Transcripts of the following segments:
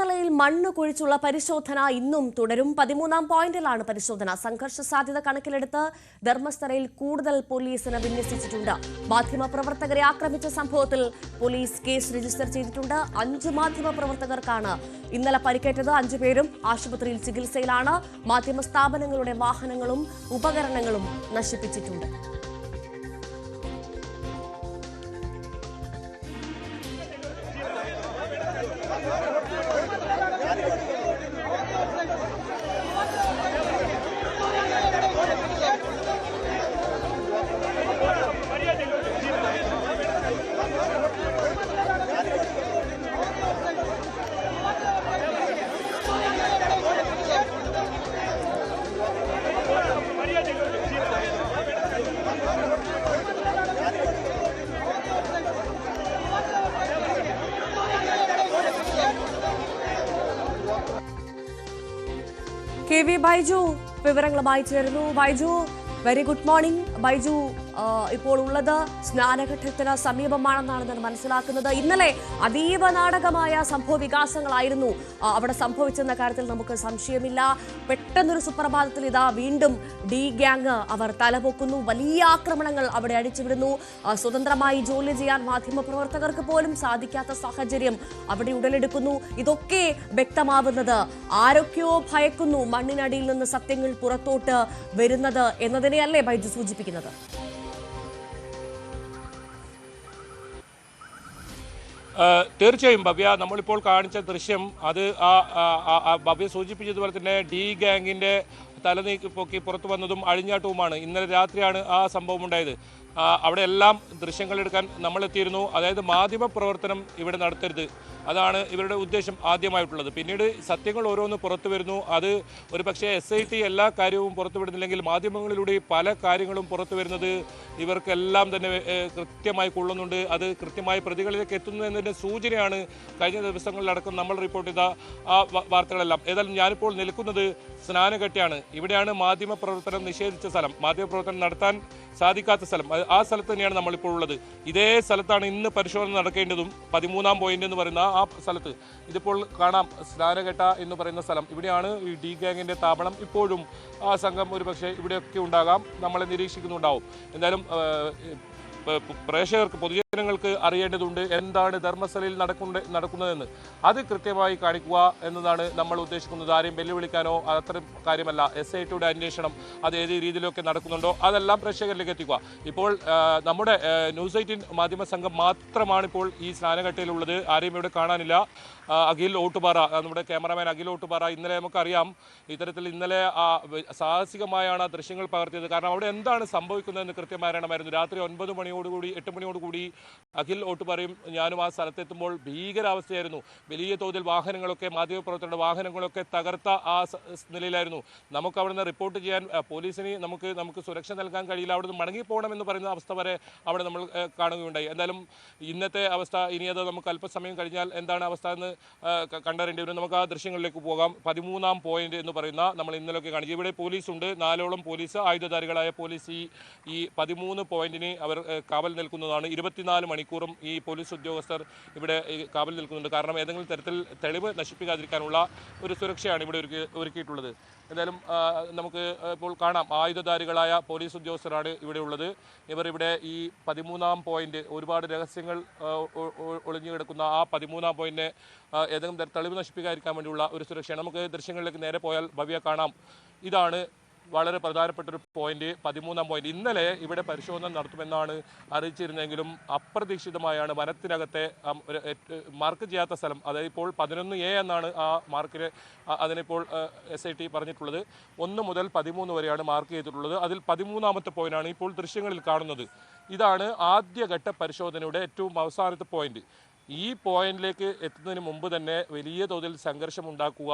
ധർമ്മസ്ഥലയിൽ മണ്ണ് കുഴിച്ചുള്ള പരിശോധന ഇന്നും തുടരും. പതിമൂന്നാം പോയിന്റിലാണ് പരിശോധന. സംഘർഷ സാധ്യത കണക്കിലെടുത്ത് ധർമ്മസ്ഥലയിൽ കൂടുതൽ പോലീസിന് വിന്യസിച്ചിട്ടുണ്ട്. മാധ്യമപ്രവർത്തകരെ ആക്രമിച്ച സംഭവത്തിൽ പോലീസ് കേസ് രജിസ്റ്റർ ചെയ്തിട്ടുണ്ട്. അഞ്ച് മാധ്യമപ്രവർത്തകർക്കാണ് ഇന്നലെ പരിക്കേറ്റത്. അഞ്ചുപേരും ആശുപത്രിയിൽ ചികിത്സയിലാണ്. മാധ്യമ സ്ഥാപനങ്ങളുടെ വാഹനങ്ങളും ഉപകരണങ്ങളും നശിപ്പിച്ചിട്ടുണ്ട്. കെ വി ബൈജു വിവരങ്ങളുമായി ചേരുന്നു. Baiju very good morning Baiju ഇപ്പോൾ ഉള്ളത് സ്നാനഘട്ടത്തിന് സമീപമാണെന്നാണ് ഞാൻ മനസ്സിലാക്കുന്നത്. ഇന്നലെ അതീവ നാടകമായ സംഭവ വികാസങ്ങളായിരുന്നു അവിടെ സംഭവിച്ചെന്ന കാര്യത്തിൽ നമുക്ക് സംശയമില്ല. പെട്ടെന്നൊരു സുപ്രഭാതത്തിൽ ഇതാ വീണ്ടും ഡി ഗ്യാങ് അവർ തലപൊക്കുന്നു. വലിയ ആക്രമണങ്ങൾ അവിടെ അടിച്ചുവിടുന്നു. സ്വതന്ത്രമായി ജോലി ചെയ്യാൻ മാധ്യമപ്രവർത്തകർക്ക് പോലും സാധിക്കാത്ത സാഹചര്യം അവിടെ ഉടലെടുക്കുന്നു. ഇതൊക്കെ വ്യക്തമാവുന്നത് ആരൊക്കെയോ ഭയക്കുന്നു മണ്ണിനടിയിൽ നിന്ന് സത്യങ്ങൾ പുറത്തോട്ട് വരുന്നത് എന്നതിനെയല്ലേ ബൈജു സൂചിപ്പിക്കുന്നത്? തീർച്ചയായും ഭവ്യ നമ്മളിപ്പോൾ കാണിച്ച ദൃശ്യം അത് ആ ഭവ്യ സൂചിപ്പിച്ചതുപോലെ തന്നെ ഡി ഗാങ്ങിന്റെ തലനീക്കി പൊക്കി പുറത്തു വന്നതും അഴിഞ്ഞാട്ടവുമാണ്. ഇന്നലെ രാത്രിയാണ് ആ സംഭവം ഉണ്ടായത്. അവിടെ എല്ലാം നമ്മൾ എത്തിയിരുന്നു അതായത് മാധ്യമ പ്രവർത്തനം ഇവിടെ നടത്തരുത്. അതാണ് ഇവരുടെ ഉദ്ദേശം ആദ്യമായിട്ടുള്ളത്. പിന്നീട് സത്യങ്ങൾ ഓരോന്ന് പുറത്തു വരുന്നു. അത് ഒരു പക്ഷേ എസ് ഐ ടി എല്ലാ കാര്യവും പുറത്തുവിടുന്നില്ലെങ്കിൽ മാധ്യമങ്ങളിലൂടെ പല കാര്യങ്ങളും പുറത്തു വരുന്നത് ഇവർക്കെല്ലാം തന്നെ കൃത്യമായി കൊള്ളുന്നുണ്ട്. അത് കൃത്യമായി പ്രതികളിലേക്ക് എത്തുന്നു എന്നതിന്റെ സൂചനയാണ് കഴിഞ്ഞ ദിവസങ്ങളിലടക്കം നമ്മൾ റിപ്പോർട്ട് ചെയ്ത ആ വാർത്തകളെല്ലാം. ഏതായാലും ഞാനിപ്പോൾ നിൽക്കുന്നത് സ്നാനഘട്ടയാണ് ഇവിടെയാണ് മാധ്യമ പ്രവർത്തനം നിഷേധിച്ച സ്ഥലം. മാധ്യമ പ്രവർത്തനം നടത്താൻ സാധിക്കാത്ത സ്ഥലം. ആ സ്ഥലത്ത് തന്നെയാണ് നമ്മളിപ്പോൾ ഉള്ളത്. ഇതേ സ്ഥലത്താണ് ഇന്ന് പരിശോധന നടക്കേണ്ടതും പതിമൂന്നാം പോയിന്റ് എന്ന് പറയുന്ന ആ സ്ഥലത്ത്. ഇതിപ്പോൾ കാണാം. സ്നാനഘട്ട എന്ന് പറയുന്ന സ്ഥലം. ഇവിടെയാണ് ഈ ഡി ഗാങ്ങിന്റെ താപണം ഇപ്പോഴും ആ സംഘം ഒരുപക്ഷെ ഇവിടെയൊക്കെ ഉണ്ടാകാം. നമ്മളെ നിരീക്ഷിക്കുന്നുണ്ടാവും. എന്തായാലും പ്രേക്ഷകർക്ക് പൊതുജനങ്ങൾക്ക് അറിയേണ്ടതുണ്ട് എന്താണ് ധർമ്മസ്ഥലയിൽ നടക്കുന്നത് നടക്കുന്നതെന്ന്. അത് കൃത്യമായി കാണിക്കുക എന്നതാണ് നമ്മൾ ഉദ്ദേശിക്കുന്നത്. ആരെയും വെല്ലുവിളിക്കാനോ അത്തരം കാര്യമല്ല. എസ് ഐ ടിയുടെ അന്വേഷണം അത് ഏത് രീതിയിലൊക്കെ നടക്കുന്നുണ്ടോ അതെല്ലാം പ്രേക്ഷകരിലേക്ക് എത്തിക്കുക. ഇപ്പോൾ നമ്മുടെ ന്യൂസ് എയ്റ്റീൻ മാധ്യമ സംഘം മാത്രമാണ് ഇപ്പോൾ ഈ സ്നാനഘട്ടയിലുള്ളത്. ആരെയും ഇവിടെ കാണാനില്ല. അഖിൽ ഓട്ടുപാറ നമ്മുടെ ക്യാമറാമാൻ അഖിൽ ഓട്ടുപാറ ഇന്നലെ നമുക്കറിയാം ഇത്തരത്തിൽ ഇന്നലെ സാഹസികമായാണ് ആ ദൃശ്യങ്ങൾ പകർത്തിയത്. കാരണം അവിടെ എന്താണ് സംഭവിക്കുന്നതെന്ന് കൃത്യമായി അറിയണമായിരുന്നു. രാത്രി ഒൻപത് മണിയോടുകൂടി എട്ട് മണിയോടുകൂടി അഖിൽ ഓട്ടുപാറയും ഞാനും ആ സ്ഥലത്തെത്തുമ്പോൾ ഭീകരാവസ്ഥയായിരുന്നു. വലിയ തോതിൽ വാഹനങ്ങളൊക്കെ മാധ്യമപ്രവർത്തകരുടെ വാഹനങ്ങളൊക്കെ തകർത്ത ആ നിലയിലായിരുന്നു. നമുക്ക് അവിടെ നിന്ന് റിപ്പോർട്ട് ചെയ്യാൻ പോലീസിന് നമുക്ക് നമുക്ക് സുരക്ഷ നൽകാൻ കഴിയില്ല. അവിടെ നിന്ന് മടങ്ങിപ്പോകണമെന്ന് പറയുന്ന അവസ്ഥ വരെ അവിടെ നമ്മൾ കാണുകയുണ്ടായി. എന്തായാലും ഇന്നത്തെ അവസ്ഥ ഇനി അത് നമുക്ക് അല്പസമയം കഴിഞ്ഞാൽ എന്താണ് അവസ്ഥ എന്ന് കണ്ടറിയേണ്ടി വരും. നമുക്ക് ആ ദൃശ്യങ്ങളിലേക്ക് പോകാം. പതിമൂന്നാം പോയിന്റ് എന്ന് പറയുന്ന നമ്മൾ ഇന്നലെയൊക്കെ കാണിച്ചു. ഇവിടെ പോലീസ് ഉണ്ട് നാലോളം പോലീസ് ആയുധധാരികളായ പോലീസ് ഈ ഈ പതിമൂന്ന് പോയിന്റിന് അവർ കാവൽ നിൽക്കുന്നതാണ്. ഇരുപത്തിനാല് മണിക്കൂറും ഈ പോലീസ് ഉദ്യോഗസ്ഥർ ഇവിടെ കാവൽ നിൽക്കുന്നുണ്ട്. കാരണം ഏതെങ്കിലും തരത്തിൽ തെളിവ് നശിപ്പിക്കാതിരിക്കാനുള്ള ഒരു സുരക്ഷയാണ് ഇവിടെ ഒരുക്കി ഒരുക്കിയിട്ടുള്ളത്. എന്തായാലും നമുക്ക് ഇപ്പോൾ കാണാം. ആയുധധാരികളായ പോലീസ് ഉദ്യോഗസ്ഥരാണ് ഇവിടെ ഉള്ളത്. ഇവർ ഇവിടെ ഈ പതിമൂന്നാം പോയിന്റ് ഒരുപാട് രഹസ്യങ്ങൾ ഒളിഞ്ഞു കിടക്കുന്ന ആ പതിമൂന്നാം പോയിന്റിനെ ഏതെങ്കിലും തെളിവ് നശിപ്പിക്കാതിരിക്കാൻ വേണ്ടിയുള്ള ഒരു സുരക്ഷയാണ്. നമുക്ക് ദൃശ്യങ്ങളിലേക്ക് നേരെ പോയാൽ ഭവ്യ കാണാം. ഇതാണ് വളരെ പ്രധാനപ്പെട്ട ഒരു പോയിന്റ് പതിമൂന്നാം പോയിന്റ് ഇന്നലെ ഇവിടെ പരിശോധന നടത്തുമെന്നാണ് അറിയിച്ചിരുന്നെങ്കിലും അപ്രതീക്ഷിതമായാണ് വനത്തിനകത്തെ മാർക്ക് ചെയ്യാത്ത സ്ഥലം. അതായത് ഇപ്പോൾ പതിനൊന്ന് എ എന്നാണ് ആ മാർക്കിന് അതിനിപ്പോൾ എസ് ഐ ടി പറഞ്ഞിട്ടുള്ളത്. ഒന്ന് മുതൽ പതിമൂന്ന് വരെയാണ് മാർക്ക് ചെയ്തിട്ടുള്ളത്. അതിൽ പതിമൂന്നാമത്തെ പോയിന്റാണ് ഇപ്പോൾ ദൃശ്യങ്ങളിൽ കാണുന്നത്. ഇതാണ് ആദ്യഘട്ട പരിശോധനയുടെ ഏറ്റവും അവസാനത്തെ പോയിന്റ് ഈ പോയിന്റിലേക്ക് എത്തുന്നതിന് മുമ്പ് തന്നെ വലിയ തോതിൽ സംഘർഷം ഉണ്ടാക്കുക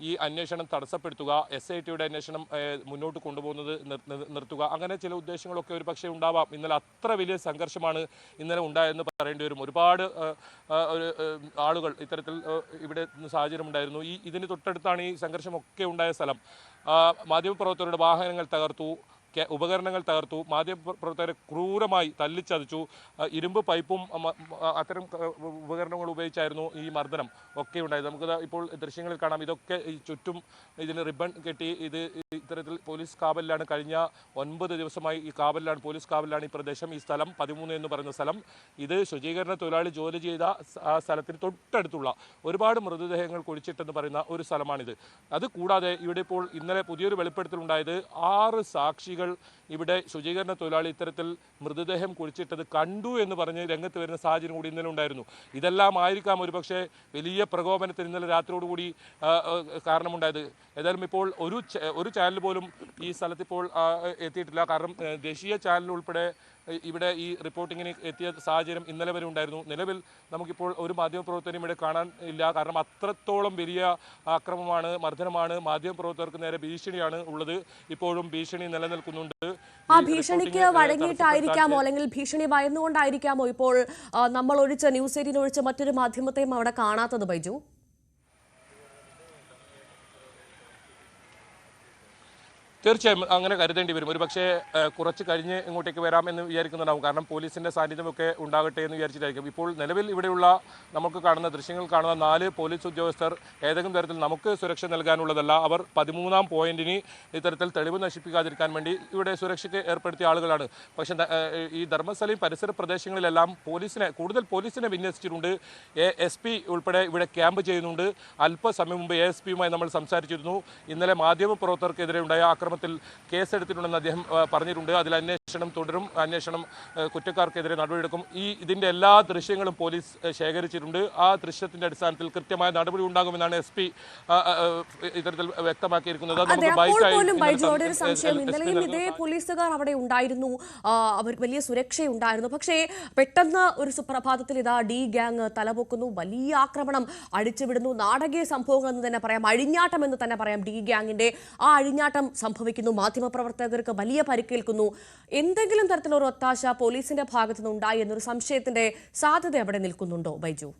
ഈ അന്വേഷണം തടസ്സപ്പെടുത്തുക എസ് ഐ ടിയുടെ അന്വേഷണം മുന്നോട്ട് കൊണ്ടുപോകുന്നത് നിർ- നിർ- നിർത്തുക അങ്ങനെ ചില ഉദ്ദേശങ്ങളൊക്കെ ഒരു പക്ഷേ ഉണ്ടാവാം. ഇന്നലെ അത്ര വലിയ സംഘർഷമാണ് ഇന്നലെ ഉണ്ടായതെന്ന് പറയേണ്ടി വരും. ഒരുപാട് ആളുകൾ ഇത്തരത്തിൽ ഇവിടെ സാഹചര്യം ഉണ്ടായിരുന്നു ഈ ഇതിന് തൊട്ടടുത്താണ് ഈ സംഘർഷമൊക്കെ ഉണ്ടായ സ്ഥലം. മാധ്യമപ്രവർത്തകരുടെ വാഹനങ്ങൾ തകർത്തു. ഉപകരണങ്ങൾ തകർത്തു. മാധ്യമപ്രവർത്തകരെ ക്രൂരമായി തല്ലിച്ചതച്ചു. ഇരുമ്പ് പൈപ്പും അത്തരം ഉപകരണങ്ങൾ ഉപയോഗിച്ചായിരുന്നു ഈ മർദ്ദനം ഒക്കെ ഉണ്ടായത് നമുക്ക് ഇപ്പോൾ ദൃശ്യങ്ങളിൽ കാണാം. ഇതൊക്കെ ചുറ്റും ഇതിന് റിബൺ കെട്ടി ഇത് ഇത്തരത്തിൽ പോലീസ് കാവലിലാണ്. കഴിഞ്ഞ ഒൻപത് ദിവസമായി ഈ കാവലിലാണ് പോലീസ് കാവലിലാണ് ഈ പ്രദേശം. ഈ സ്ഥലം പതിമൂന്ന് എന്ന് പറയുന്ന സ്ഥലം. ഇത് ശുചീകരണ തൊഴിലാളി ജോലി ചെയ്ത ആ സ്ഥലത്തിന് തൊട്ടടുത്തുള്ള ഒരുപാട് മൃതദേഹങ്ങൾ കുഴിച്ചിട്ടെന്ന് പറയുന്ന ഒരു സ്ഥലമാണിത്. അത് കൂടാതെ ഇവിടെ ഇപ്പോൾ ഇന്നലെ പുതിയൊരു വെളിപ്പെടുത്തലുണ്ടായത് ആറ് സാക്ഷികൾ ഇവിടെ ശുചീകരണ തൊഴിലാളി ഇത്തരത്തിൽ മൃതദേഹം കുഴിച്ചിട്ടത് കണ്ടു എന്ന് പറഞ്ഞ് രംഗത്ത് വരുന്ന സാഹചര്യം കൂടി ഇന്നലെ ഉണ്ടായിരുന്നു. ഇതെല്ലാം ആയിരിക്കാം ഒരുപക്ഷെ വലിയ പ്രകോപനത്തിന് ഇന്നലെ രാത്രിയോടുകൂടി കാരണമുണ്ടായത്. ഏതായാലും ഇപ്പോൾ ഒരു ഒരു ചാനൽ പോലും ഈ സ്ഥലത്തിപ്പോൾ എത്തിയിട്ടില്ല. കാരണം ദേശീയ ചാനൽ ഉൾപ്പെടെ ഇവിടെ ഈ റിപ്പോർട്ടിങ്ങിന് എത്തിയ സാഹചര്യം ഇന്നലെ വരെ ഉണ്ടായിരുന്നു. നിലവിൽ നമുക്കിപ്പോൾ ഒരു മാധ്യമപ്രവർത്തനം ഇവിടെ കാണാൻ ഇല്ല. കാരണം അത്രത്തോളം വലിയ ആക്രമമാണ് മർദ്ദനമാണ്. മാധ്യമപ്രവർത്തകർക്ക് നേരെ ഭീഷണിയാണ് ഉള്ളത്. ഇപ്പോഴും ഭീഷണി നിലനിൽക്കുന്നുണ്ട്. ആ ഭീഷണിക്ക് വഴങ്ങിയിട്ടായിരിക്കാമോ? അല്ലെങ്കിൽ ഭീഷണി ഭയന്നുകൊണ്ടായിരിക്കാമോ ഇപ്പോൾ നമ്മൾ ഒഴിച്ച ന്യൂസ് എയ്റ്റീൻ ഒഴിച്ച് മറ്റൊരു മാധ്യമത്തെയും അവിടെ കാണാത്തത് ബൈജു? തീർച്ചയായും അങ്ങനെ കരുതേണ്ടി വരും. ഒരു പക്ഷേ കുറച്ച് കഴിഞ്ഞ് ഇങ്ങോട്ടേക്ക് വരാമെന്ന് വിചാരിക്കുന്നുണ്ടാവും കാരണം പോലീസിന്റെ സാന്നിധ്യമൊക്കെ ഉണ്ടാകട്ടെ എന്ന് വിചാരിച്ചിട്ടായിരിക്കും. ഇപ്പോൾ നിലവിൽ ഇവിടെയുള്ള നമുക്ക് കാണുന്ന ദൃശ്യങ്ങൾ കാണുന്ന നാല് പോലീസ് ഉദ്യോഗസ്ഥർ ഏതെങ്കിലും തരത്തിൽ നമുക്ക് സുരക്ഷ നൽകാനുള്ളതല്ല. അവർ പതിമൂന്നാം പോയിന്റിന് ഇത്തരത്തിൽ തെളിവ് നശിപ്പിക്കാതിരിക്കാൻ വേണ്ടി ഇവിടെ സുരക്ഷയ്ക്ക് ഏർപ്പെടുത്തിയ ആളുകളാണ്. പക്ഷേ ഈ ധർമ്മസ്ഥലയും പരിസര പ്രദേശങ്ങളിലെല്ലാം പോലീസിനെ കൂടുതൽ പോലീസിനെ വിന്യസിച്ചിട്ടുണ്ട്. എ എസ് പി ഉൾപ്പെടെ ഇവിടെ ക്യാമ്പ് ചെയ്യുന്നുണ്ട്. അല്പസമയം മുമ്പ് എ എസ് പിയുമായി നമ്മൾ സംസാരിച്ചിരുന്നു. ഇന്നലെ മാധ്യമപ്രവർത്തകർക്കെതിരെ ഉണ്ടായ ആക്രമണത്തിൽ കേസെടുത്തിട്ടുണ്ടെന്ന് അദ്ദേഹം പറഞ്ഞിട്ടുണ്ട്. അതിൽ അന്വേഷണം തുടരും. അന്വേഷണം കുറ്റക്കാർക്കെതിരെ നടപടിയെടുക്കും. ഈ ഇതിന്റെ എല്ലാ ദൃശ്യങ്ങളും പോലീസ് ശേഖരിച്ചിട്ടുണ്ട്. ആ ദൃശ്യത്തിന്റെ അടിസ്ഥാനത്തിൽ കൃത്യമായ നടപടി ഉണ്ടാകുമെന്നാണ് എസ് പി ഇത്തരത്തിൽ വ്യക്തമാക്കിയിരിക്കുന്നത്. ഇതേ പോലീസുകാർ അവിടെ ഉണ്ടായിരുന്നു. അവർ വലിയ സുരക്ഷയുണ്ടായിരുന്നു. പക്ഷേ പെട്ടെന്ന് ഒരു സുപ്രഭാതത്തിൽ ഇതാ ഡി ഗ്യാങ് തലപൊക്കുന്നു. വലിയ ആക്രമണം അടിച്ചുവിടുന്നു. നാടകീയ സംഭവങ്ങൾ എന്ന് തന്നെ പറയാം. അഴിഞ്ഞാട്ടം എന്ന് തന്നെ പറയാം ഡി ഗ്യാങ്ങിന്റെ. ആ അഴിഞ്ഞാട്ടം സംഭവിക്കുന്നു. മാധ്യമപ്രവർത്തകർക്ക് വലിയ പരിക്കേൽക്കുന്നു. എന്തെങ്കിലും തരത്തിലൊരു ഒത്താശ പോലീസിന്റെ ഭാഗത്തുനിന്ന് ഉണ്ടായി എന്നൊരു സംശയത്തിന്റെ സാധ്യത അവിടെ നിൽക്കുന്നുണ്ടോ ബൈജു?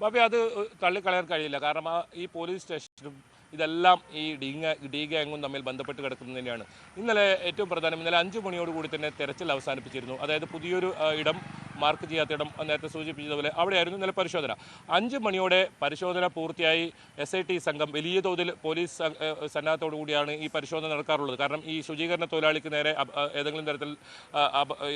ബാബി അത് തള്ളിക്കളയാൻ കഴിയില്ല. കാരണം ഈ പോലീസ് സ്റ്റേഷനും ഇതെല്ലാം ഈ ഡി ഗാ- ഡി ഗാങ്ങും തമ്മിൽ ബന്ധപ്പെട്ട് കിടക്കുന്നത് തന്നെയാണ്. ഇന്നലെ ഏറ്റവും പ്രധാനം ഇന്നലെ അഞ്ച് മണിയോടുകൂടി തന്നെ തെരച്ചിൽ അവസാനിപ്പിച്ചിരുന്നു. അതായത് പുതിയൊരു ഇടം മാർക്ക് ചെയ്യാത്ത ഇടം നേരത്തെ സൂചിപ്പിച്ചതുപോലെ അവിടെയായിരുന്നു ഇന്നലെ പരിശോധന. അഞ്ച് മണിയോടെ പരിശോധന പൂർത്തിയായി എസ് ഐ ടി സംഘം വലിയ തോതിൽ പോലീസ് സന്നാഹത്തോടു കൂടിയാണ് ഈ പരിശോധന നടക്കാറുള്ളത്. കാരണം ഈ ശുചീകരണ തൊഴിലാളിക്ക് നേരെ ഏതെങ്കിലും തരത്തിൽ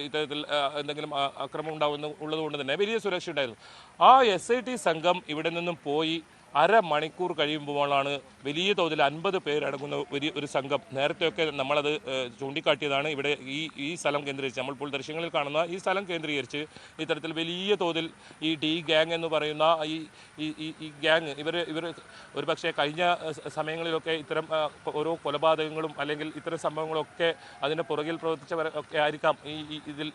ഇത്തരത്തിൽ എന്തെങ്കിലും അക്രമം ഉണ്ടാവുന്ന ഉള്ളതുകൊണ്ട് തന്നെ വലിയ സുരക്ഷ ഉണ്ടായിരുന്നു. ആ എസ് ഐ ടി സംഘം ഇവിടെ നിന്നും പോയി അരമണിക്കൂർ കഴിയുമ്പോഴാണ് വലിയ തോതിൽ അൻപത് പേരടങ്ങുന്ന വലിയ ഒരു സംഘം. നേരത്തെയൊക്കെ നമ്മളത് ചൂണ്ടിക്കാട്ടിയതാണ്. ഇവിടെ ഈ ഈ സ്ഥലം കേന്ദ്രീകരിച്ച് നമ്മളിപ്പോൾ ദൃശ്യങ്ങളിൽ കാണുന്ന ഈ സ്ഥലം കേന്ദ്രീകരിച്ച് ഇത്തരത്തിൽ വലിയ തോതിൽ ഈ ഡി ഗ്യാങ് എന്ന് പറയുന്ന ഈ ഈ ഗ്യാങ് ഇവർ ഇവർ ഒരു പക്ഷേ കഴിഞ്ഞ സമയങ്ങളിലൊക്കെ ഇത്തരം ഓരോ കൊലപാതകങ്ങളും അല്ലെങ്കിൽ ഇത്തരം സംഭവങ്ങളൊക്കെ അതിന്റെ പുറകിൽ പ്രവർത്തിച്ചവർ ഒക്കെ ആയിരിക്കാം ഈ ഇതിൽ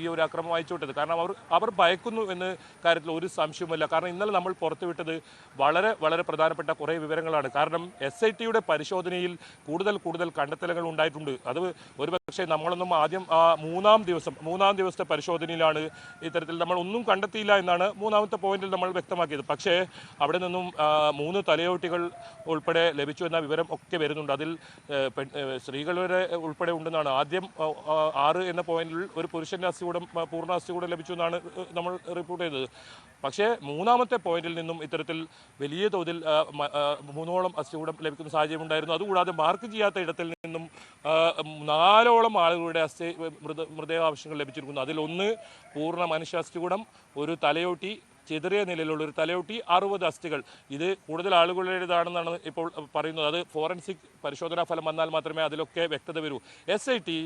ഈ ഒരു അക്രമം അയച്ചുവിട്ടത്. കാരണം അവർ അവർ ഭയക്കുന്നു എന്ന് കാര്യത്തിൽ ഒരു സംശയവുമില്ല. കാരണം ഇന്നലെ നമ്മൾ പുറത്തുവിട്ടത് വളരെ വളരെ പ്രധാനപ്പെട്ട കുറേ വിവരങ്ങളാണ്. കാരണം എസ് ഐ ടിയുടെ പരിശോധനയിൽ കൂടുതൽ കൂടുതൽ കണ്ടെത്തലുകൾ ഉണ്ടായിട്ടുണ്ട്. അത് ഒരുപക്ഷെ നമ്മളൊന്നും ആദ്യം ആ മൂന്നാം ദിവസം മൂന്നാം ദിവസത്തെ പരിശോധനയിലാണ് ഇത്തരത്തിൽ നമ്മൾ ഒന്നും കണ്ടെത്തിയില്ല എന്നാണ് മൂന്നാമത്തെ പോയിന്റിൽ നമ്മൾ വ്യക്തമാക്കിയത്. പക്ഷേ അവിടെ നിന്നും മൂന്ന് തലയോട്ടികൾ ഉൾപ്പെടെ ലഭിച്ചു എന്ന വിവരം ഒക്കെ വരുന്നുണ്ട്. അതിൽ സ്ത്രീകളുടെ ഉൾപ്പെടെ ഉണ്ടെന്നാണ്. ആദ്യം ആറ് എന്ന പോയിന്റിൽ ഒരു പുരുഷന്റെ അസ്ഥികൂടം കൂടെ പൂർണ അസ്ഥികൂടം ലഭിച്ചു എന്നാണ് നമ്മൾ റിപ്പോർട്ട് ചെയ്തത്. പക്ഷേ മൂന്നാമത്തെ പോയിന്റിൽ നിന്നും ഇത്തരത്തിൽ വലിയ തോതിൽ മൂന്നോളം അസ്ഥികൂടം ലഭിക്കുന്ന സാഹചര്യം ഉണ്ടായിരുന്നു അതുകൂടാതെ മാർക്ക് ചെയ്യാത്ത ഇടത്തിൽ നിന്നും നാലോളം ആളുകളുടെ അസ്ഥി മൃത മൃതദേഹാവശ്യങ്ങൾ ലഭിച്ചിരിക്കുന്നു. അതിലൊന്ന് പൂർണ മനുഷ്യ അസ്ഥികൂടം ഒരു തലയോട്ടി ചെതിറിയ നിലയിലുള്ള ഒരു തലയോട്ടി അറുപത് അസ്ഥികൾ. ഇത് കൂടുതൽ ആളുകളുടേതാണെന്നാണ് ഇപ്പോൾ പറയുന്നത്. അത് ഫോറൻസിക് പരിശോധനാ ഫലം വന്നാൽ മാത്രമേ അതിലൊക്കെ വ്യക്തത വരൂ. എസ് ഐ ടി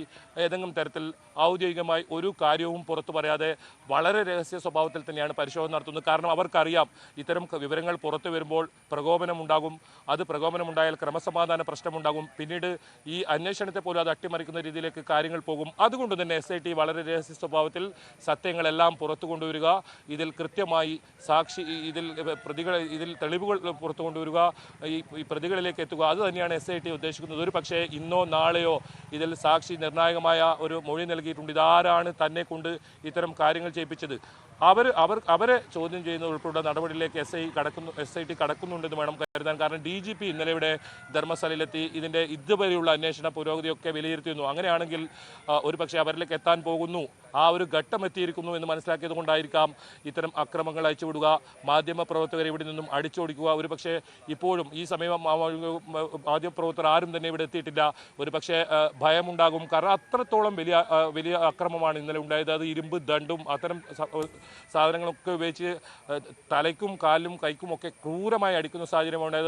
ഏതെങ്കിലും തരത്തിൽ ഔദ്യോഗികമായി ഒരു കാര്യവും പുറത്തു പറയാതെ വളരെ രഹസ്യ സ്വഭാവത്തിൽ തന്നെയാണ് പരിശോധന നടത്തുന്നത്. കാരണം അവർക്കറിയാം ഇത്തരം വിവരങ്ങൾ പുറത്തു വരുമ്പോൾ പ്രകോപനമുണ്ടാകും. അത് പ്രകോപനമുണ്ടായാൽ ക്രമസമാധാന പ്രശ്നമുണ്ടാകും. പിന്നീട് ഈ അന്വേഷണത്തെ പോലും അത് അട്ടിമറിക്കുന്ന രീതിയിലേക്ക് കാര്യങ്ങൾ പോകും. അതുകൊണ്ട് തന്നെ എസ് ഐ ടി വളരെ രഹസ്യ സ്വഭാവത്തിൽ സത്യങ്ങളെല്ലാം പുറത്തു കൊണ്ടുവരിക ഇതിൽ കൃത്യമായി സാക്ഷി ഇതിൽ പ്രതികൾ ഇതിൽ തെളിവുകൾ പുറത്തു കൊണ്ടുവരിക ഈ പ്രതികളിലേക്ക് എത്തുക അത് തന്നെയാണ് എസ് ഐ ടി ഉദ്ദേശിക്കുന്നത്. ഒരു പക്ഷേ ഇന്നോ നാളെയോ ഇതിൽ സാക്ഷി നിർണായകമായ ഒരു മൊഴി നൽകിയിട്ടുണ്ട്. ഇതാരാണ് തന്നെ കൊണ്ട് ഇത്തരം കാര്യങ്ങൾ ചെയ്യിപ്പിച്ചത്? അവർ അവർ അവരെ ചോദ്യം ചെയ്യുന്ന ഉൾപ്പെടെ നടപടിയിലേക്ക് എസ് ഐ കടക്കുന്നു എസ് ഐ ടി കടക്കുന്നുണ്ടെന്ന് വേണം കരുതാൻ. കാരണം ഡി ജി പി ഇന്നലെ ഇവിടെ ധർമ്മസ്ഥലയിലെത്തി ഇതിന്റെ ഇതുവരെയുള്ള അന്വേഷണ പുരോഗതിയൊക്കെ വിലയിരുത്തിയിരുന്നു. അങ്ങനെയാണെങ്കിൽ ഒരു പക്ഷേ അവരിലേക്ക് എത്താൻ പോകുന്നു. ആ ഒരു ഘട്ടം എത്തിയിരിക്കുന്നു എന്ന് മനസ്സിലാക്കിയത് കൊണ്ടായിരിക്കാം ഇത്തരം അക്രമങ്ങൾ അയച്ചുവിടുക മാധ്യമ പ്രവർത്തകരെ ഇവിടെ നിന്നും അടിച്ചോടിക്കുക. ഒരു പക്ഷേ ഇപ്പോഴും ഈ സമയം മാധ്യമ പ്രവർത്തകർ ആരും തന്നെ ഇവിടെ എത്തിയിട്ടില്ല. ഒരു പക്ഷേ ഭയമുണ്ടാകും. കാരണം അത്രത്തോളം വലിയ വലിയ അക്രമമാണ് ഇന്നലെ ഉണ്ടായത്. അത് ഇരുമ്പ് ദണ്ടും അത്തരം സാധനങ്ങളൊക്കെ ഉപയോഗിച്ച് തലയ്ക്കും കാലിലും കൈക്കും ഒക്കെ ക്രൂരമായി അടിക്കുന്ന സാഹചര്യമാണ്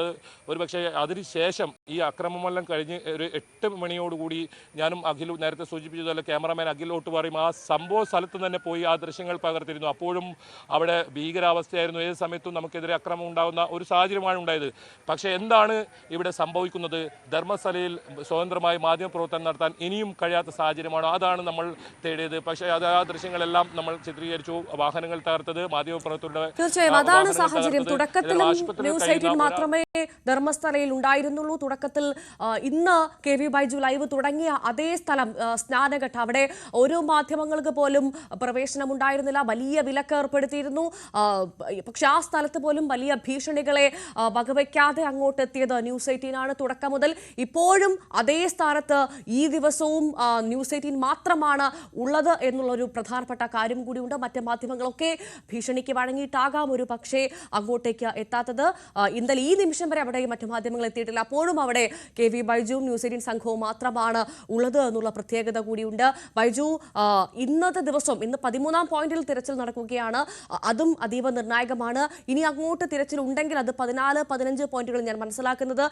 ഒരു പക്ഷേ അതിനുശേഷം ഈ അക്രമമെല്ലാം കഴിഞ്ഞ് ഒരു എട്ട് മണിയോടുകൂടി ഞാനും അഖിലും നേരത്തെ സൂചിപ്പിച്ചതുപോലെ ക്യാമറാമാൻ അഖിലോട്ട് പറയും ആ സംഭവ സ്ഥലത്ത് തന്നെ പോയി ആ ദൃശ്യങ്ങൾ പകർത്തിരുന്നു. അപ്പോഴും അവിടെ ഭീകരാവസ്ഥയായിരുന്നു. ഏത് സമയത്തും നമുക്കെതിരെ അക്രമം ഉണ്ടാകുന്ന ഒരു സാഹചര്യമാണ് ഉണ്ടായത്. പക്ഷേ എന്താണ് ഇവിടെ സംഭവിക്കുന്നത്? ധർമ്മസ്ഥലയിൽ സ്വതന്ത്രമായി മാധ്യമപ്രവർത്തനം നടത്താൻ ഇനിയും കഴിയാത്ത സാഹചര്യമാണോ? അതാണ് നമ്മൾ തേടിയത്. പക്ഷേ അത് ആ ദൃശ്യങ്ങളെല്ലാം നമ്മൾ ചിത്രീകരിച്ചു വാഹനങ്ങൾ തകർത്തത് മാധ്യമപ്രവർത്തകരുടെ തീർച്ചയായും അതാണ് സാഹചര്യം. തുടക്കത്തിലും ന്യൂസ് എയ്റ്റീൻ മാത്രമേ ധർമ്മസ്ഥലയിൽ ഉണ്ടായിരുന്നുള്ളൂ. തുടക്കത്തിൽ ഇന്ന് കെ വി ബൈജു ലൈവ് തുടങ്ങിയ അതേ സ്ഥലം സ്നാനഘട്ടം. അവിടെ ഓരോ മാധ്യമങ്ങൾക്ക് പോലും പ്രവേശനം ഉണ്ടായിരുന്നില്ല വലിയ വിലക്ക് ഏർപ്പെടുത്തിയിരുന്നു. പക്ഷെ ആ സ്ഥലത്ത് പോലും വലിയ ഭീഷണികളെ വകവയ്ക്കാതെ അങ്ങോട്ട് എത്തിയത് ന്യൂസ് എയ്റ്റീൻ ആണ് തുടക്കം മുതൽ. ഇപ്പോഴും അതേ സ്ഥാനത്ത് ഈ ദിവസവും ന്യൂസ് എയ്റ്റീൻ മാത്രമാണ് ഉള്ളത് എന്നുള്ളൊരു പ്രധാനപ്പെട്ട കാര്യം കൂടിയുണ്ട്. മറ്റ് മാധ്യമങ്ങളൊക്കെ ഭീഷണിക്ക് വഴങ്ങിയിട്ടാകാം ഒരു പക്ഷേ അങ്ങോട്ടേക്ക് എത്താത്തത്. ഇന്നലെ ഈ നിമിഷം വരെ അവിടെ മറ്റു മാധ്യമങ്ങൾ എത്തിയിട്ടില്ല. അപ്പോഴും അവിടെ കെ വി ബൈജുവും ന്യൂസ് എയ്റ്റീൻ സംഘവും മാത്രമാണ് ഉള്ളത് എന്നുള്ള പ്രത്യേകത കൂടിയുണ്ട്. ബൈജു ഇന്നത്തെ ദിവസം ഇന്ന് പതിമൂന്നാം പോയിന്റിൽ തിരച്ചിൽ നടക്കുകയാണ്. അതും അതീവ നിർണായകമാണ്. ഇനി അങ്ങോട്ട് തിരച്ചിൽ ഉണ്ടെങ്കിൽ അത് പതിനാല് പതിനഞ്ച് പോയിന്റുകൾ ഞാൻ മനസ്സിലാക്കുന്നത്.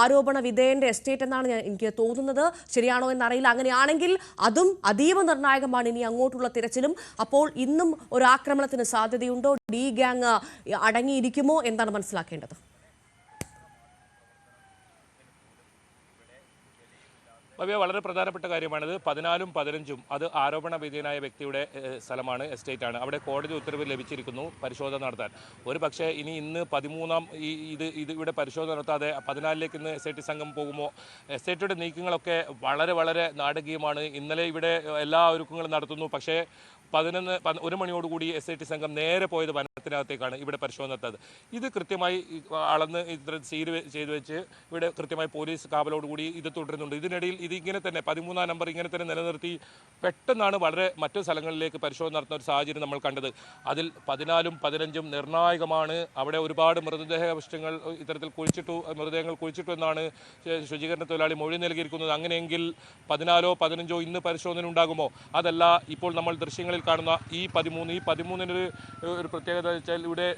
ആരോപണ വിധേയന്റെ എസ്റ്റേറ്റ് എന്നാണ് ഞാൻ എനിക്ക് തോന്നുന്നത്. ശരിയാണോ എന്നറിയില്ല. അങ്ങനെയാണെങ്കിൽ അതും അതീവ നിർണായകമാണ് ഇനി അങ്ങോട്ടുള്ള തിരച്ചിലും. അപ്പോൾ ഇന്നും ഒരു ആക്രമണത്തിന് സാധ്യതയുണ്ടോ? ഡി ഗ്യാങ് അടങ്ങിയിരിക്കുമോ? എന്താണ് മനസ്സിലാക്കേണ്ടത്? ഭവ്യ വളരെ പ്രധാനപ്പെട്ട കാര്യമാണിത്. പതിനാലും പതിനഞ്ചും അത് ആരോപണ വിധേയനായ വ്യക്തിയുടെ സ്ഥലമാണ് എസ്റ്റേറ്റ് ആണ്. അവിടെ കോടതി ഉത്തരവ് ലഭിച്ചിരിക്കുന്നു പരിശോധന നടത്താൻ. ഒരു പക്ഷേ ഇനി ഇന്ന് പതിമൂന്നാം ഈ ഇത് ഇത് ഇവിടെ പരിശോധന നടത്താതെ പതിനാലിലേക്ക് ഇന്ന് എസ് ഐ ടി സംഘം പോകുമോ? എസ് നീക്കങ്ങളൊക്കെ വളരെ വളരെ നാടകീയമാണ്. ഇന്നലെ ഇവിടെ എല്ലാ ഒരുക്കങ്ങളും നടത്തുന്നു. പക്ഷേ പതിനൊന്ന് ഒരു മണിയോടുകൂടി എസ് ഐ ടി സംഘം നേരെ പോയത് വനത്തിനകത്തേക്കാണ് ഇവിടെ പരിശോധന നടത്തത്. ഇത് കൃത്യമായി അളന്ന് ഇത്ര സീൽ ചെയ്തു വെച്ച് ഇവിടെ കൃത്യമായി പോലീസ് കാവലോടുകൂടി ഇത് തുടരുന്നുണ്ട്. ഇതിനിടയിൽ ഇത് ഇങ്ങനെ തന്നെ പതിമൂന്നാം നമ്പർ ഇങ്ങനെ തന്നെ നിലനിർത്തി പെട്ടെന്നാണ് വളരെ മറ്റു സ്ഥലങ്ങളിലേക്ക് പരിശോധന നടത്തുന്ന ഒരു സാഹചര്യം നമ്മൾ കണ്ടത്. അതിൽ പതിനാലും പതിനഞ്ചും നിർണായകമാണ്. അവിടെ ഒരുപാട് മൃതദേഹ അവശിഷ്ടങ്ങൾ ഇത്തരത്തിൽ കുഴിച്ചിട്ടു മൃതദേഹങ്ങൾ കുഴിച്ചിട്ടു എന്നാണ് ശുചീകരണ തൊഴിലാളി മൊഴി നൽകിയിരിക്കുന്നത്. അങ്ങനെയെങ്കിൽ പതിനാലോ പതിനഞ്ചോ ഇന്ന് പരിശോധന ഉണ്ടാകുമോ? അതല്ല ഇപ്പോൾ നമ്മൾ ദൃശ്യങ്ങളിൽ കാണുന്ന ഈ പതിമൂന്ന് ഈ പതിമൂന്നിനൊരു ഒരു പ്രത്യേകത വെച്ചാൽ ഇവിടെ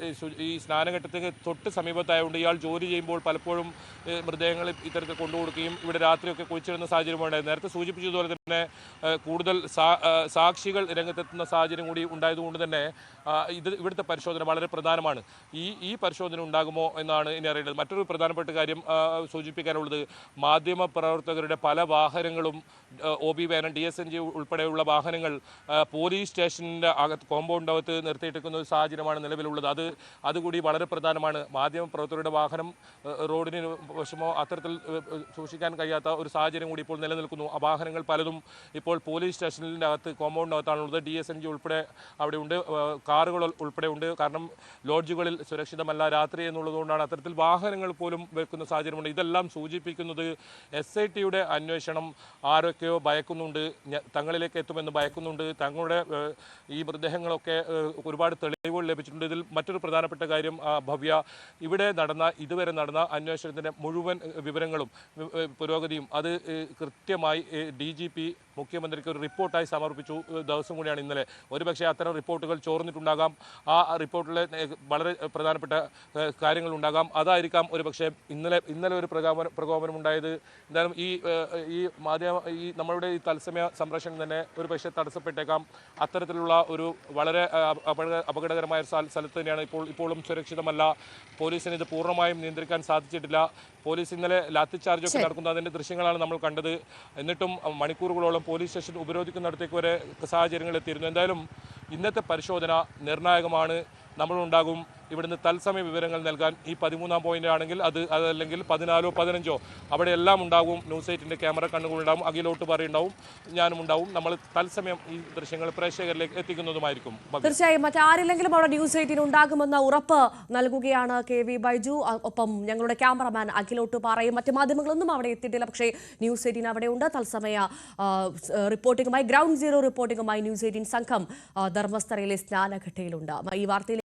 ഈ സ്നാനഘട്ടത്തിന് തൊട്ട് സമീപത്തായതുകൊണ്ട് ഇയാൾ ജോലി ചെയ്യുമ്പോൾ പലപ്പോഴും മൃതദേഹങ്ങൾ ഇത്തരത്തിൽ കൊണ്ടുകൊടുക്കുകയും ഇവിടെ രാത്രിയൊക്കെ കുഴിച്ചിടുന്ന സാഹചര്യമുണ്ടായത്. നേരത്തെ സൂചിപ്പിച്ചതുപോലെ തന്നെ കൂടുതൽ സാക്ഷികൾ രംഗത്തെത്തുന്ന സാഹചര്യം കൂടി ഉണ്ടായതുകൊണ്ട് തന്നെ ഇത് ഇവിടുത്തെ പരിശോധന വളരെ പ്രധാനമാണ്. ഈ ഈ പരിശോധന ഉണ്ടാകുമോ എന്നാണ് ഇനി അറിയേണ്ടത്. മറ്റൊരു പ്രധാനപ്പെട്ട കാര്യം സൂചിപ്പിക്കാനുള്ളത് മാധ്യമ പ്രവർത്തകരുടെ പല വാഹനങ്ങളും ഒ ബി വാനൻ ഡി എസ് എൻ ജി ഉൾപ്പെടെയുള്ള വാഹനങ്ങൾ പോലീസ് സ്റ്റേഷനിന്റെ അകത്ത് കോമ്പൗണ്ട് അകത്ത് നിർത്തിയിട്ടിരിക്കുന്ന ഒരു സാഹചര്യമാണ് നിലവിലുള്ളത്. അത് അതുകൂടി വളരെ പ്രധാനമാണ്. മാധ്യമ പ്രവർത്തകരുടെ വാഹനം റോഡിന് വശമോ അത്തരത്തിൽ സൂക്ഷിക്കാൻ കഴിയാത്ത ഒരു സാഹചര്യം കൂടി ഇപ്പോൾ നിലനിൽക്കുന്നു. ആ വാഹനങ്ങൾ പലതും ഇപ്പോൾ പോലീസ് സ്റ്റേഷനിന്റെ അകത്ത് കോമ്പൗണ്ടിനകത്താണുള്ളത് ഡി എസ് എൻ ജി ഉൾപ്പെടെ അവിടെ ഉണ്ട്. കാറുകൾ ഉൾപ്പെടെ ഉണ്ട്. കാരണം ലോഡ്ജുകളിൽ സുരക്ഷിതമല്ല രാത്രി എന്നുള്ളതുകൊണ്ടാണ് അത്തരത്തിൽ വാഹനങ്ങൾ പോലും വെക്കുന്ന സാഹചര്യമുണ്ട്. ഇതെല്ലാം സൂചിപ്പിക്കുന്നത് എസ് ഐ ടിയുടെ അന്വേഷണം ആരൊക്കെയോ ഭയക്കുന്നുണ്ട്. തങ്ങളിലേക്ക് എത്തുമെന്ന് ഭയക്കുന്നുണ്ട്. തങ്ങളുടെ ഈ മൃതദേഹങ്ങളൊക്കെ ഒരുപാട് തെളിവുകൾ ലഭിച്ചിട്ടുണ്ട്. ഇതിൽ മറ്റൊരു പ്രധാനപ്പെട്ട കാര്യം ഭവ്യ ഇവിടെ നടന്ന ഇതുവരെ നടന്ന അന്വേഷണത്തിന്റെ മുഴുവൻ വിവരങ്ങളും പുരോഗതിയും അത് കൃത്യമായി ഡി ജി പി മുഖ്യമന്ത്രിക്ക് ഒരു റിപ്പോർട്ടായി സമർപ്പിച്ചു. ദിവസം കൂടിയാണ് ഇന്നലെ. ഒരുപക്ഷെ അത്തരം റിപ്പോർട്ടുകൾ ചോർന്നിട്ടുണ്ടാകാം. ആ റിപ്പോർട്ടിലെ വളരെ പ്രധാനപ്പെട്ട കാര്യങ്ങൾ കാര്യങ്ങളുണ്ടാകാം. അതായിരിക്കാം ഒരുപക്ഷെ ഇന്നലെ ഇന്നലെ ഒരു പ്രകോപനം പ്രകോപനം ഉണ്ടായത് എന്തായാലും ഈ ഈ മാധ്യമ ഈ നമ്മളുടെ ഈ തത്സമയ സംരക്ഷണം തന്നെ ഒരു പക്ഷേ തടസ്സപ്പെട്ടേക്കാം. അത്തരത്തിലുള്ള ഒരു വളരെ അപകടകരമായ സ്ഥ- സ്ഥലത്ത് തന്നെയാണ് ഇപ്പോൾ ഇപ്പോഴും സുരക്ഷിതമല്ല. പോലീസിന് ഇത് പൂർണമായും നിയന്ത്രിക്കാൻ സാധിച്ചിട്ടില്ല. പോലീസ് ഇന്നലെ ലാത്തി ലാത്തിച്ചാർജൊക്കെ നടക്കുന്ന അതിന്റെ ദൃശ്യങ്ങളാണ് നമ്മൾ കണ്ടത്. എന്നിട്ടും അഹ്, മണിക്കൂറുകളോളം പോലീസ് സ്റ്റേഷൻ ഉപരോധിക്കുന്നിടത്തേക്ക് വരെ സാഹചര്യങ്ങൾ എത്തിയിരുന്നു. എന്തായാലും ഇന്നത്തെ പരിശോധന നിർണായകമാണ്. നമ്മളുണ്ടാകും ഇവിടുന്ന് തത്സമയ വിവരങ്ങൾ നൽകാൻ ഈ പതിമൂന്നാം പോയിന്റ് ആണെങ്കിൽ അത് അതല്ലെങ്കിൽ പതിനാലോ പതിനഞ്ചോ അവിടെ എല്ലാം ഉണ്ടാകും ന്യൂസ് എയ്റ്റിന്റെ ക്യാമറ കണ്ണുകളുണ്ടാവും അഖിലോട്ട് പറയുണ്ടാവും ഞാനും ഉണ്ടാവും നമ്മൾ തത്സമയം ഈ ദൃശ്യങ്ങൾ പ്രേക്ഷകരിലേക്ക് എത്തിക്കുന്നതുമായിരിക്കും. തീർച്ചയായും മറ്റാരില്ലെങ്കിലും അവിടെ ന്യൂസ് എയ്റ്റിന് ഉണ്ടാകുമെന്ന ഉറപ്പ് നൽകുകയാണ് കെ വി ബൈജു. ഒപ്പം ഞങ്ങളുടെ ക്യാമറമാൻ അഖിലോട്ട് പറയും. മറ്റു മാധ്യമങ്ങളൊന്നും അവിടെ എത്തിയിട്ടില്ല. പക്ഷേ ന്യൂസ് എയ്റ്റിൻ അവിടെ ഉണ്ട്. തത്സമയ റിപ്പോർട്ടിംഗുമായി ഗ്രൗണ്ട് സീറോ റിപ്പോർട്ടിംഗുമായി ന്യൂസ് എയ്റ്റിൻ സംഘം ധർമ്മസ്ഥലയിലെ സ്നാനഘട്ടയിലുണ്ട്. ഈ വാർത്തയിൽ